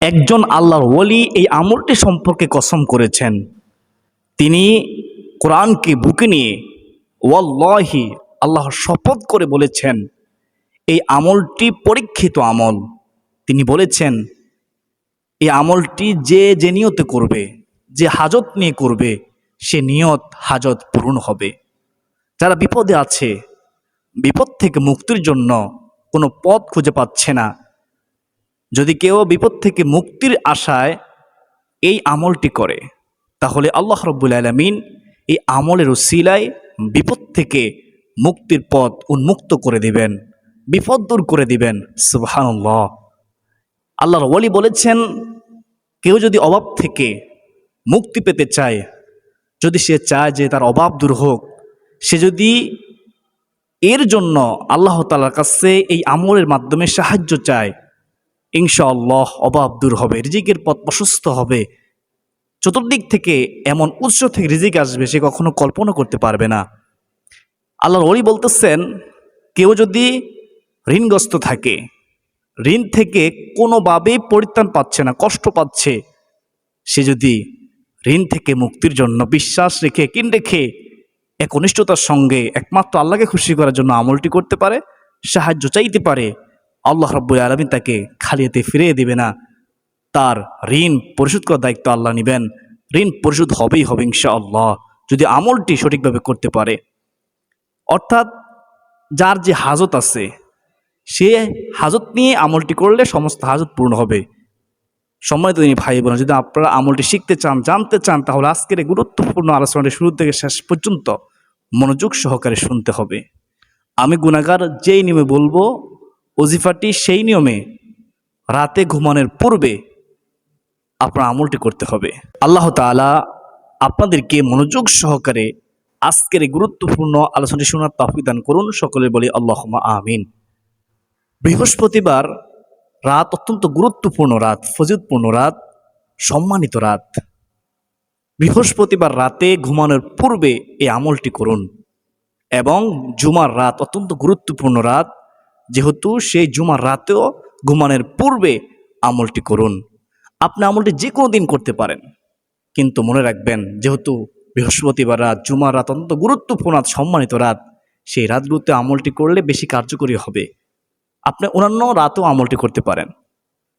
একজন আল্লাহর ওলি এই আমলটি সম্পর্কে কসম করেছেন। তিনি কোরআনকে বুকে নিয়ে, ওয়াল্লাহি, আল্লাহর শপথ করে বলেছেন, এই আমলটি পরীক্ষিত আমল। তিনি বলেছেন, এই আমলটি যে যে নিয়তে করবে, যে হাজত নিয়ে করবে, সে নিয়ত হাজত পূরণ হবে। যারা বিপদে আছে, বিপদ থেকে মুক্তির জন্য কোনো পথ খুঁজে পাচ্ছে না। যদি কেউ বিপদ থেকে মুক্তির আশায় এই আমলটি করে, তাহলে আল্লাহ রব্বুল আলমিন এই আমলের উসিলায় বিপদ থেকে মুক্তির পথ উন্মুক্ত করে দিবেন, বিপদ দূর করে দিবেন। সুবহানাল্লাহ। আল্লাহর ওলি বলেছেন, কেউ যদি অভাব থেকে মুক্তি পেতে চায়, যদি সে চায় যে তার অভাব দূর হোক, সে যদি এর জন্য আল্লাহ তালার কাছে এই আমলের মাধ্যমে সাহায্য চায় ইনশাআল্লাহ অভাব দূর হবে, রিজিকের পথ প্রশস্ত হবে। চতুর্দিক থেকে এমন উৎস থেকে রিজিক আসবে সে কখনো কল্পনা করতে পারবে না। আল্লাহর ওলি বলতেছেন, কেউ যদি ঋণগ্রস্ত থাকে, ঋণ থেকে কোনোভাবেই পরিত্রাণ পাচ্ছে না, কষ্ট পাচ্ছে, সে যদি ঋণ থেকে মুক্তির জন্য বিশ্বাস রেখে, কিন রেখে একনিষ্ঠতার সঙ্গে একমাত্র আল্লাহকে খুশি করার জন্য আমলটি করতে পারে, সাহায্য চাইতে পারে আল্লাহ রব্বুল আলমিন তাকে খালিয়াতে ফিরিয়ে দেবে না। তার ঋণ পরিশোধ করার দায়িত্ব আল্লাহ নেবেন। ঋণ পরিশোধ হবেই হবে ইনশাআল্লাহ, যদি আমলটি সঠিকভাবে করতে পারে। অর্থাৎ যার যে হাজত আছে, সে হাজত নিয়ে আমলটি করলে সমস্ত হাজত পূর্ণ হবে। সম্মানিত তিনি ভাই বোন, যদি আপনারা আমলটি শিখতে চান, জানতে চান, তাহলে আজকের গুরুত্বপূর্ণ আলোচনাটি শুরু থেকে শেষ পর্যন্ত মনোযোগ সহকারে শুনতে হবে। আমি গুণাগার যেই নিয়মে বলব ওজিফাটি সেই নিয়মে রাতে ঘুমানোর পূর্বে আপনার আমলটি করতে হবে। আল্লাহ তাআলা আপনাদেরকে মনোযোগ সহকারে আজকের গুরুত্বপূর্ণ আলোচনাটি শোনার তাফিক দান করুন। সকলে বলি আল্লাহ আমিন। বৃহস্পতিবার রাত, অত্যন্ত গুরুত্বপূর্ণ রাত ফজিদপূর্ণ রাত, সম্মানিত রাত। বৃহস্পতিবার রাতে ঘুমানোর পূর্বে এই আমলটি করুন এবং জুমার রাত, অত্যন্ত গুরুত্বপূর্ণ রাত যেহেতু সেই জুমার রাতেও ঘুমানোর পূর্বে আমলটি করুন। আপনি আমলটি যে কোনো দিন করতে পারেন। কিন্তু মনে রাখবেন, যেহেতু বৃহস্পতিবার রাত, জুমার রাত অত্যন্ত গুরুত্বপূর্ণ রাত সম্মানিত রাত, সেই রাতগুলোতে আমলটি করলে বেশি কার্যকরী হবে। আপনি অন্যান্য রাতেও আমলটি করতে পারেন।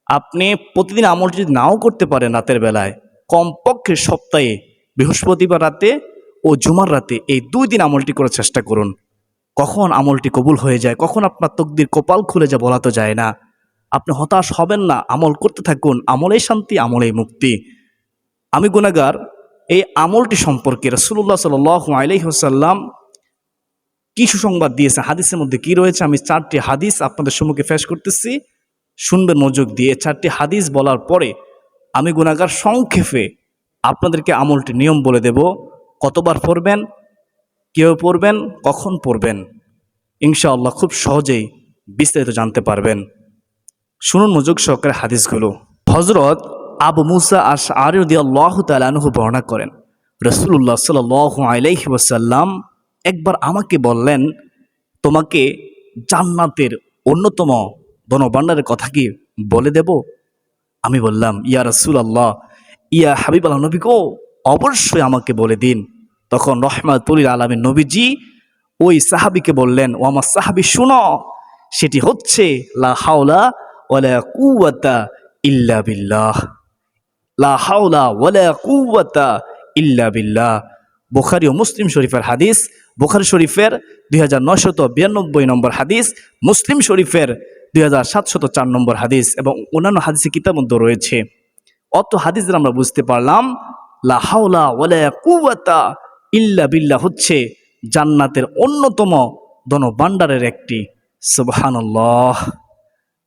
আপনি প্রতিদিন আমলটি যদি নাও করতে পারেন রাতের বেলায়, কমপক্ষে সপ্তাহে বৃহস্পতিবার রাতে ও জুমার রাতে এই দুই দিন আমলটি করার চেষ্টা করুন। কখন আমলটি কবুল হয়ে যায়, কখন আপনার তকদির কপাল খুলে যা বলা তো যায় না। আপনি হতাশ হবেন না, আমল করতে থাকুন, আমলেই শান্তি, আমলেই মুক্তি। আমি গুনাগার এই আমলটি সম্পর্কে রসুল্লাহ সাল আলহিহসাল্লাম কি সুসংবাদ দিয়েছে হাদিসের মধ্যে কি রয়েছে? আমি চারটি হাদিস আপনাদের সম্মুখে ফেস করতেছি। শুনবেন, মনোযোগ দিয়ে চারটি হাদিস বলার পরে আমি গুণাগার সংক্ষেপে আপনাদেরকে আমলটি নিয়ম বলে দেব। কতবার পড়বেন? কেউ পড়বেন, কখন পড়বেন? ইনশাআল্লাহ খুব সহজেই বিস্তারিত জানতে পারবেন। শুনুন মনোযোগ সহকারে হাদিসগুলো। হজরত আবু মুসা আল্লাহ তালানহু বর্ণনা করেন রসুল্লাহ সাল আলাইহি ওয়াসাল্লাম একবার আমাকে বললেন, তোমাকে জান্নাতের অন্যতম ধনভাণ্ডারের কথা কি বলে দেব? আমি বললাম, ইয়া রসুল আল্লাহ ইয়া হাবিব আল্লাহ নবী গো, অবশ্যই আমাকে বলে দিন। তখন রহমাতুল আলমী নবীজি ওই সাহাবিকে বললেন, ও আমার সাহাবি, শুনো, সেটি হচ্ছে, লা হাওলা ইল্লা বিল্লাহ। লা হাওলা ইল্লা বিল্লাহ। বুখারি ও মুসলিম শরীফের হাদিস, বুখারি শরীফের দুই হাজার নয়শত বিরানব্বই নম্বর হাদিস, মুসলিম শরীফের দুই হাজার সাতশত চার নম্বর হাদিস এবং অন্যান্য হাদিসে কিতাব মধ্যে রয়েছে। অত হাদিসের আমরা বুঝতে পারলাম, লা হাওলা ওয়ালা কুওয়াতা ইল্লা বিল্লাহ হচ্ছে জান্নাতের অন্যতম ধনভাণ্ডারের একটি। সুবহানাল্লাহ।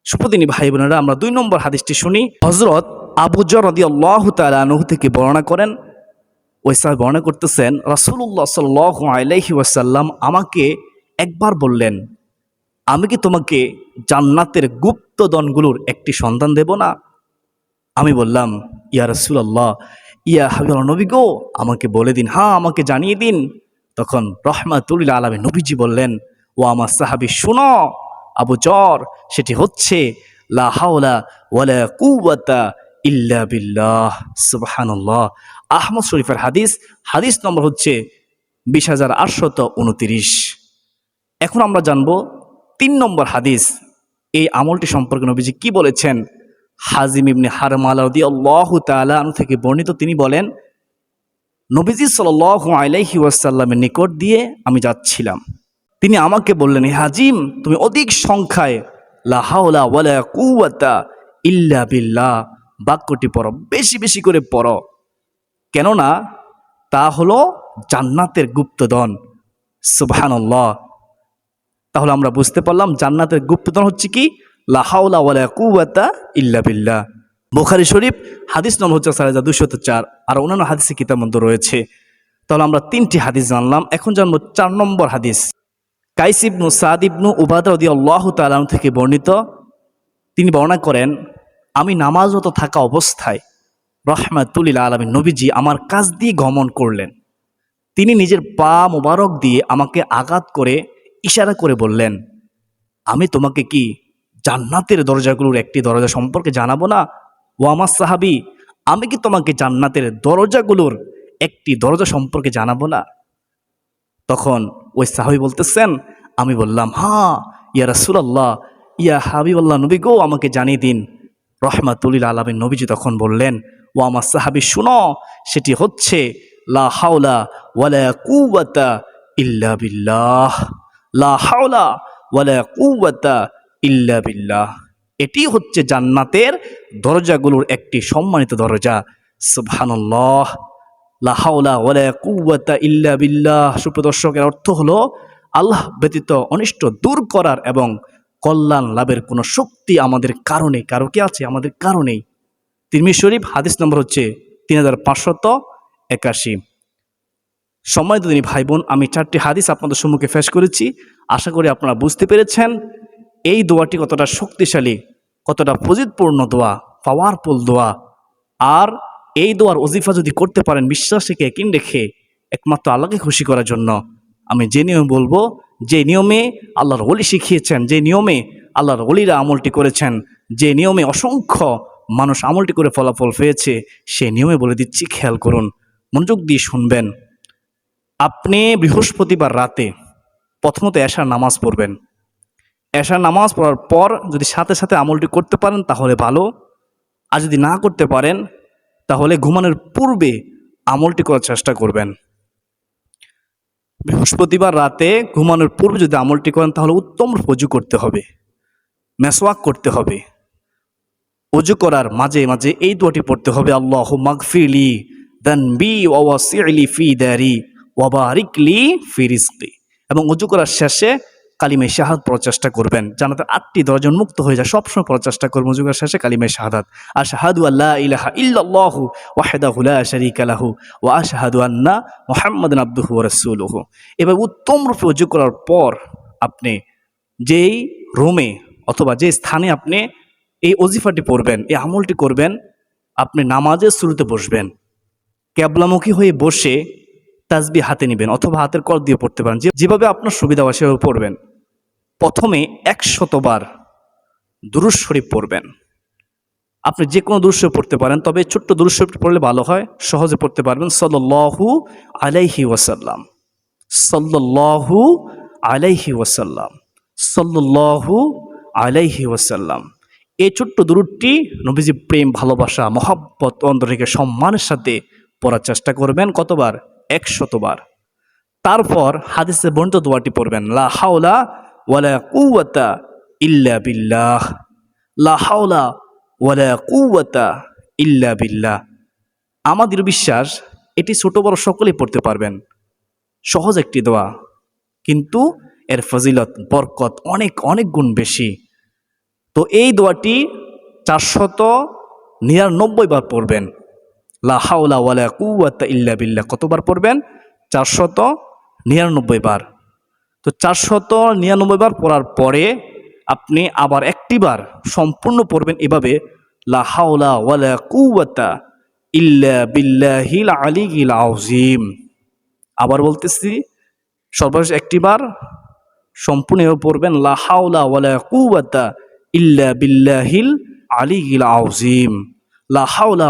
সুপদিনী ভাই বোনেরা, আমরা দুই নম্বর হাদিসটি শুনি। হজরত আবু আল্লাহ তালু থেকে বর্ণনা করেন। ওই সাহেব বর্ণনা করতেছেন রাসুল্লাহ সাল আলাইহি ওয়াসাল্লাম আমাকে একবার বললেন, আমি কি তোমাকে জান্নাতের গুপ্ত দনগুলোর একটি সন্ধান দেব না আমি বললাম, ইয়া রসুল্লাহ ইয়া হাবিব নবী গো, আমাকে বলে দিন। হ্যাঁ আমাকে জানিয়ে দিন। তখন রহমাতুল্লাহ আলমী নবীজি বললেন ও আমার সাহাবি শুনো, আবু জর, সেটি হচ্ছে, লা হাওলা ওয়ালা কুওয়াতা ইল্লা বিল্লাহ। সুবহানাল্লাহ। আহমদ শরীফের হাদিস হাদিস নম্বর হচ্ছে বিশ হাজার আটশত উনতিরিশ। এখন আমরা জানব, তিন নম্বর হাদিস, এই আমলটি সম্পর্কে নবীজি কি বলেছেন? হাজিম ইবনে হারমালাউদ্দি আল্লাহ তালা থেকে বর্ণিত, তিনি বলেন, নবীজি সাল আলাইহি ওয়াসাল্লামের নিকট দিয়ে আমি যাচ্ছিলাম। তিনি আমাকে বললেন হাজিম, তুমি অধিক সংখ্যায় লাহাওলা ওয়ালা কুয়াতা ইল্লা বিল্লাহ বাক্যটি পড়ো, বেশি বেশি করে পড়ো। কেননা তা হলো জান্নাতের গুপ্তধন। সুবহানাল্লাহ। তাহলে আমরা বুঝতে পারলাম, জান্নাতের গুপ্তধন হচ্ছে কি? লাহাউলা ইল্লা বুখারি শরীফ, হাদিস নম্বর হচ্ছে সাড়ে দুশত চার, আর অন্যান্য হাদিসে মধ্যে রয়েছে। তাহলে আমরা তিনটি হাদিস জানলাম, এখন জানব চার নম্বর হাদিস। কাইস ইবনু সাদ ইবনু উবাদ আল্লাহ তালাম থেকে বর্ণিত, তিনি বর্ণনা করেন, আমি নামাজরত থাকা অবস্থায় রহমাতুল্লিল আলমী নবীজি আমার কাজ দিয়ে গমন করলেন। তিনি নিজের পা মোবারক দিয়ে আমাকে আঘাত করে ইশারা করে বললেন, আমি তোমাকে কি জান্নাতের দরজাগুলোর একটি দরজা সম্পর্কে জানাব না? ও আমার সাহাবি, আমি কি তোমাকে জান্নাতের দরজাগুলোর একটি দরজা সম্পর্কে জানাব না? তখন ওই সাহাবি বলতেছেন, আমি বললাম হা ইয়া রাসুলাল্লাহ, ইয়া হাবিবাল্লাহ, নবী গো, আমাকে জানিয়ে দিন। রহমাতুল্লিল আলমের নবীজি তখন বললেন ও আমার সাহাবি, শুনো, সেটি হচ্ছে, লা হাওলা ওয়ালা কুওয়াতা ইল্লা বিল্লাহ। লা হাওলা ওয়ালা কুওয়াতা ইল্লা বিল্লাহ। এটি হচ্ছে জান্নাতের দরজাগুলোর একটি সম্মানিত দরজা। সুবহানাল্লাহ। লা হাওলা ওয়ালা কুওয়াতা ইল্লা বিল্লাহ। সুপ্রদর্শকের অর্থ হলো আল্লাহ ব্যতীত অনিষ্ট দূর করার এবং কল্যাণ লাভের কোনো শক্তি আমাদের কারণে, কারও কি আছে? আমাদের কারণেই। তিরমি শরীফ, হাদিস নম্বর হচ্ছে তিন হাজার পাঁচশত একাশি। সময় দিনী ভাই বোন, আমি চারটি হাদিস আপনাদের সম্মুখে ফেস করেছি। আশা করি আপনারা বুঝতে পেরেছেন। এই দোয়াটি কতটা শক্তিশালী, কতটা ফজিতপূর্ণ দোয়া পাওয়ারফুল দোয়া। আর এই দোয়ার অজিফা যদি করতে পারেন বিশ্বাসীকে কিন রেখে, একমাত্র আল্লাহকে খুশি করার জন্য, আমি যে নিয়মে বলব, যে নিয়মে আল্লাহর অলি শিখিয়েছেন, যে নিয়মে আল্লাহর অলিরা আমলটি করেছেন, যে নিয়মে অসংখ্য মানুষ আমলটি করে ফলাফল পেয়েছে, সে নিয়মে বলে দিচ্ছি, খেয়াল করুন, মনোযোগ দিয়ে শুনবেন। আপনি বৃহস্পতিবার রাতে প্রথমত এশার নামাজ পড়বেন। এশার নামাজ পড়ার পর যদি সাথে সাথে আমলটি করতে পারেন, তাহলে ভালো। আর যদি না করতে পারেন, তাহলে ঘুমানোর পূর্বে আমলটি করার চেষ্টা করবেন। বৃহস্পতিবার রাতে ঘুমানোর পূর্বে যদি আমলটি করেন, তাহলে উত্তম ফজু করতে হবে, মেসওয়াক করতে হবে। অজু করার মাঝে মাঝে এই দোয়াটি পড়তে হবে আল্লাহ মাগফিলি দেন বি ওয়াসিলি ফি দারি ওয়াবারিকলি ফিরিসলি এবং অজু করার শেষে কালিমে শাহাদ পড়ার চেষ্টা করবেন। জানাতে আটটি দরজা মুক্ত হয়ে যায়, সবসময় পড়ার চেষ্টা অজু করার শেষে কালিমে শাহাদাত। আর শাহাদু আল্লাহ ইলাহা ইল্লাল্লাহু ওয়াহদাহু লা শারীকা লাহু ওয়া আশহাদু আন্না মুহাম্মাদান আবদুহু রাসূলুহু। এবার উত্তম রূপে অজু করার পর আপনি যেই রুমে অথবা যে স্থানে আপনি এই অজিফাটি পড়বেন, এই আমলটি করবেন, আপনি নামাজের শুরুতে বসবেন। ক্যাবলামুখী হয়ে বসে তাজবি হাতে নেবেন অথবা হাতের কর দিয়ে পড়তে পারেন। যেভাবে আপনার সুবিধা হয় সেভাবে পড়বেন। প্রথমে একশতবার দুরুজ শরীফ পড়বেন। আপনি যে কোনো শরীফ পড়তে পারেন, তবে ছোট্ট শরীফ পড়লে ভালো হয়। সহজে পড়তে পারবেন। সল্লাহু আলাইহি ওয়াসাল্লাম। সল্লাহু আলাইহি ওয়াসাল্লাম। সল্লাহু আলাইহি ওয়াসাল্লাম। এই ছোট্ট দুরুদটি নবীজি প্রেম, ভালোবাসা, মহাব্বত, অন্তর সম্মানের সাথে পড়ার চেষ্টা করবেন। কতবার? একশতবার তারপর হাদিসে বর্ণিত দোয়াটি পড়বেন, লা হাওলা ওয়ালা কুওয়াতা ইল্লা বিল্লাহ। লা হাওলা ওয়ালা কুওয়াতা ইল্লা বিল্লাহ। আমাদের বিশ্বাস এটি ছোট বড় সকলেই পড়তে পারবেন। সহজ একটি দোয়া। কিন্তু এর ফজিলত, বরকত অনেক অনেক গুণ বেশি। তো এই দোয়াটি চারশত নিরানব্বই বার পড়বেন। লা হাওলা ওয়ালা কুওয়াতা ইল্লা বিল্লাহ। কতবার পড়বেন? চারশত নিরানব্বই বার। তো চারশত নিরানব্বই বার পড়ার পরে আপনি আবার একটিবার সম্পূর্ণ পড়বেন এভাবে, লা হাওলা ওয়ালা কুওয়াতা ইল্লা বিল্লাহিল আলিগিল আউজিম আবার বলতেছি, সর্বশেষ একটিবার সম্পূর্ণ এভাবে পড়বেন, লা হাওলা ওয়ালা কুওয়াতা ইল্লা বিল্লাহিল আলিগিল আউজিম লা হাওলা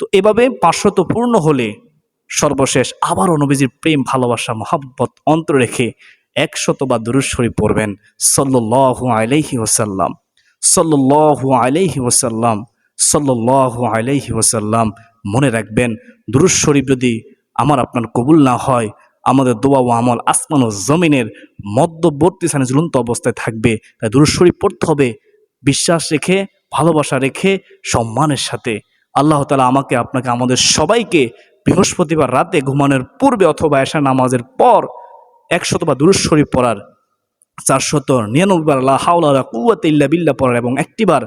তো এভাবে পাঁচশত পূর্ণ হলে সর্বশেষ আবারও নবীজির প্রেম, ভালোবাসা, মহাব্বত অন্তর রেখে একশত বা দুরুদ শরীফ পড়বেন সাল্লাল্লাহু আলাইহি ওয়াসাল্লাম। সাল্লাল্লাহু আলাইহি ওয়াসাল্লাম, সাল্লাল্লাহু আলাইহি ওয়াসাল্লাম। মনে রাখবেন, দুরুদ শরীফ যদি আমার আপনার কবুল না হয় আমাদের দোয়া ও আমল আসমান ও জমিনের মধ্যবর্তী স্থানে ঝুলন্ত অবস্থায় থাকবে। তাই দুরুদ পড়তে হবে, বিশ্বাস রেখে, ভালোবাসা রেখে, সম্মানের সাথে। আল্লাহ তালা আমাকে, আপনাকে, আমাদের সবাইকে বৃহস্পতিবার রাতে ঘুমানোর পূর্বে অথবা এশা নামাজের পর একশত বা দুরুদ শরীফ পড়ার, চারশত নিরানব্বই বার লাহাউলা কুয়াতে ইল্লা বিল্লা পড়ার এবং একটিবার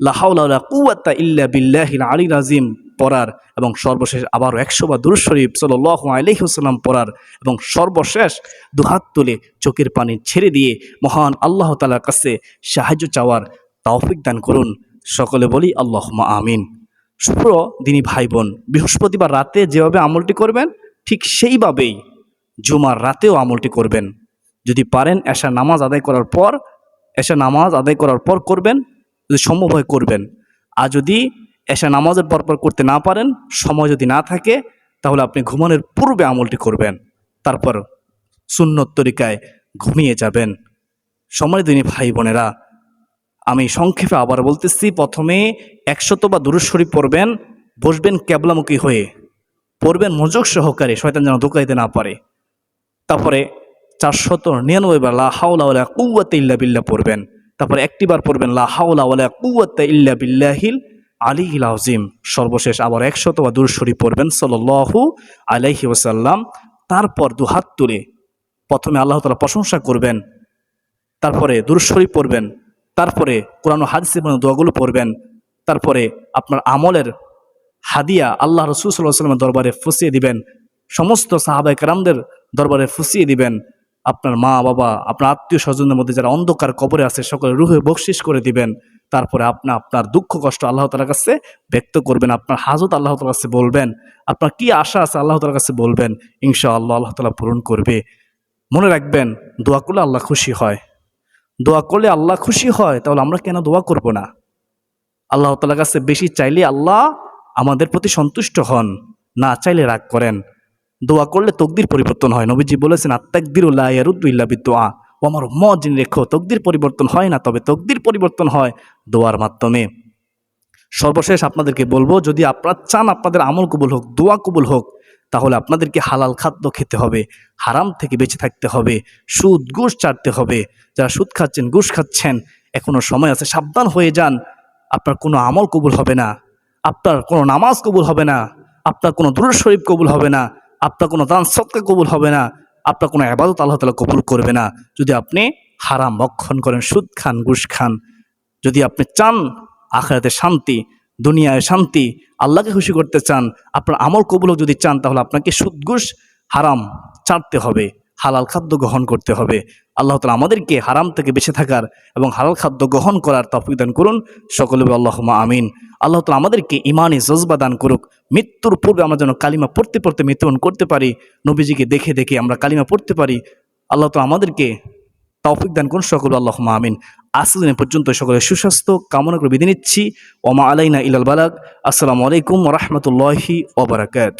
লাহাউলা কুয়াত্তা ইল্লা বিল্লাহিল আলী রাজিম পড়ার এবং সর্বশেষ আবারও একশো বা দুরুদ শরীফ সাল্লাহ আলহিহাস্লাম পড়ার এবং সর্বশেষ দুহাত তুলে চোখের পানি ছেড়ে দিয়ে মহান আল্লাহ তালার কাছে সাহায্য চাওয়ার তৌফিক দান করুন। সকলে বলি আল্লাহ আমিন। শুক্র দিনী ভাই বোন বৃহস্পতিবার রাতে যেভাবে আমলটি করবেন, ঠিক সেইভাবেই জুমার রাতেও আমলটি করবেন। যদি পারেন এশা নামাজ আদায় করার পর, এশা নামাজ আদায় করার পর করবেন, যদি সম্ভব হয় করবেন। আর যদি এশা নামাজের পর পর করতে না পারেন, সময় যদি না থাকে, তাহলে আপনি ঘুমানোর পূর্বে আমলটি করবেন। তারপর সুন্নত তরিকায় ঘুমিয়ে যাবেন। সময় দিনী ভাই বোনেরা, আমি সংক্ষেপে আবার বলতেছি, প্রথমে একশত বা দুরুদ শরীফ পড়বেন, বসবেন ক্যাবলামুখী হয়ে। পড়বেন মনোযোগ সহকারে, শয়তান যেন ধোকা দিতে না পারে। তারপরে চারশত নিরানব্বই বার লা হাওলা ওয়ালা কুওয়াতে ইল্লা বিল্লাহ পড়বেন। তারপরে একটিবার পড়বেন, লা হাওলা ওয়ালা কুওয়াতে ইল্লা বিল্লাহিল আলিহিল আযীম, সর্বশেষ আবার একশত বা দুরুদ শরীফ পড়বেন, সাল্লাল্লাহু আলাইহি ওয়াসাল্লাম। তারপর দুহাত তুলে প্রথমে আল্লাহ তালা প্রশংসা করবেন, তারপরে দুরুদ শরীফ পড়বেন, তারপরে কোরআন মধ্যে দোয়াগুলো পড়বেন, তারপরে আপনার আমলের হাদিয়া আল্লাহ রসুল সাল্লাহ সাল্লামের দরবারে ফুসিয়ে দিবেন, সমস্ত সাহাবাই কারামদের দরবারে ফুসিয়ে দিবেন, আপনার মা, বাবা, আপনার আত্মীয় স্বজনের মধ্যে যারা অন্ধকার কবরে আছে সকলে রুহে বকশিস করে দিবেন তারপরে আপনি আপনার দুঃখ, কষ্ট আল্লাহ তালার কাছে ব্যক্ত করবেন। আপনার হাজত আল্লাহ তালার কাছে বলবেন। আপনার কি আশা আছে আল্লাহ তালার কাছে বলবেন। ইনশা আল্লাহ আল্লাহ তালা পূরণ করবে। মনে রাখবেন, দোয়া করলে আল্লাহ খুশি হয়। দোয়া করলে আল্লাহ খুশি হয়, তাহলে আমরা কেন দোয়া করব না? আল্লাহ তালার কাছে বেশি চাইলে আল্লাহ আমাদের প্রতি সন্তুষ্ট হন, না চাইলে রাগ করেন। দোয়া করলে তকদির পরিবর্তন হয়। নবীজি বলেছেন আত্মাকদির উল্লাহরুদ্দুল্লা বিদোয়া ও আমার ম জেনে রেখো, তকদির পরিবর্তন হয় না, তবে তকদির পরিবর্তন হয়। দোয়ার মাধ্যমে। সর্বশেষ আপনাদেরকে বলব, যদি আপনারা চান আপনাদের আমল কবুল হোক, দোয়া কবুল হোক, তাহলে আপনাদেরকে হালাল খাদ্য খেতে হবে, হারাম থেকে বেঁচে থাকতে হবে, সুদ, ঘুষ চাটতে হবে। যারা সুদ খাচ্ছেন, ঘুষ খাচ্ছেন, এখনও সময় আছে, সাবধান হয়ে যান। আপনার কোনো আমল কবুল হবে না, আপনার কোনো নামাজ কবুল হবে না, আপনার কোনো দূর শরীফ কবুল হবে না, আপনার কোনো দান সৎকা কবুল হবে না, আপনার কোনো আবাদত আল্লাহ তালা কবুল করবে না। যদি আপনি হারাম ভক্ষণ করেন, সুদ খান, ঘুষ খান যদি আপনি চান আখেরাতে শান্তি, দুনিয়ায় শান্তি, আল্লাহকে খুশি করতে চান, আপনার আমল কবুলও যদি চান, তাহলে আপনাকে সুদঘুষ হারাম ছাড়তে হবে, হালাল খাদ্য গ্রহণ করতে হবে। আল্লাহ তালা আমাদেরকে হারাম থেকে বেঁচে থাকার এবং হালাল খাদ্য গ্রহণ করার তফিক দান করুন। সকলে আল্লাহ আমিন। আল্লাহ তালা আমাদেরকে ইমানি জজবা দান করুক। মৃত্যুর পূর্বে আমরা যেন কালিমা পড়তে পড়তে মৃত্যুবরণ করতে পারি, নবীজিকে দেখে দেখে আমরা কালিমা পড়তে পারি। আল্লাহ তালা আমাদেরকে তৌফিক দান করুন। সকল আল্লাহ আমিন। দিনে পর্যন্ত সকলে সুস্বাস্থ্য, কামনা করে বিধি নিচ্ছি। ওমা আলাইনা ইলাল বালাক আসসালামু আলাইকুম রহমতুল্লাহি ওবরাকাত